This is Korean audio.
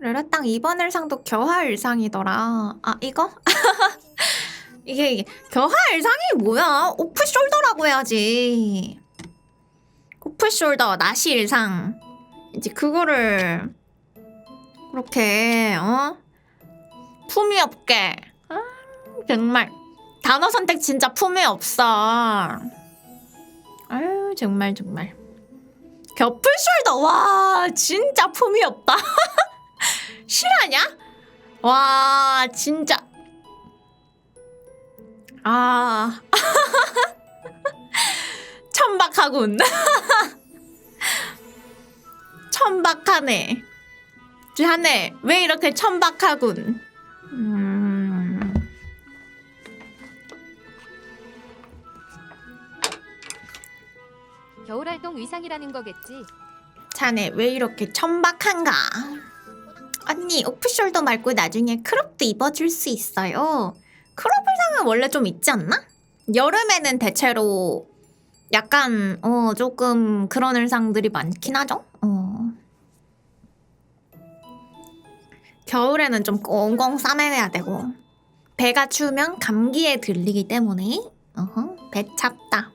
르르땅 이번 의상도 겨하 의상이더라. 아 이거? 이게, 이게 겨하 의상이 뭐야? 오프 숄더라고 해야지. 오프 숄더 나시 의상. 이제 그거를 그렇게 어 품위 없게. 아, 정말 단어 선택 진짜 품위 없어. 아유 정말 정말. 겹풀 숄더 와 진짜 품위 없다. 실화냐? 와 진짜 아 천박하군 천박하네 하네 왜 이렇게 천박하군 음 겨울활동 의상이라는 거겠지. 자네 왜 이렇게 천박한가? 언니 오프숄더 말고 나중에 크롭도 입어줄 수 있어요. 크롭 의상은 원래 좀 있지 않나? 여름에는 대체로 약간 어 조금 그런 의상들이 많긴 하죠. 어. 겨울에는 좀 꽁꽁 싸매야 되고 배가 추우면 감기에 들리기 때문에 어허, 배 찹다.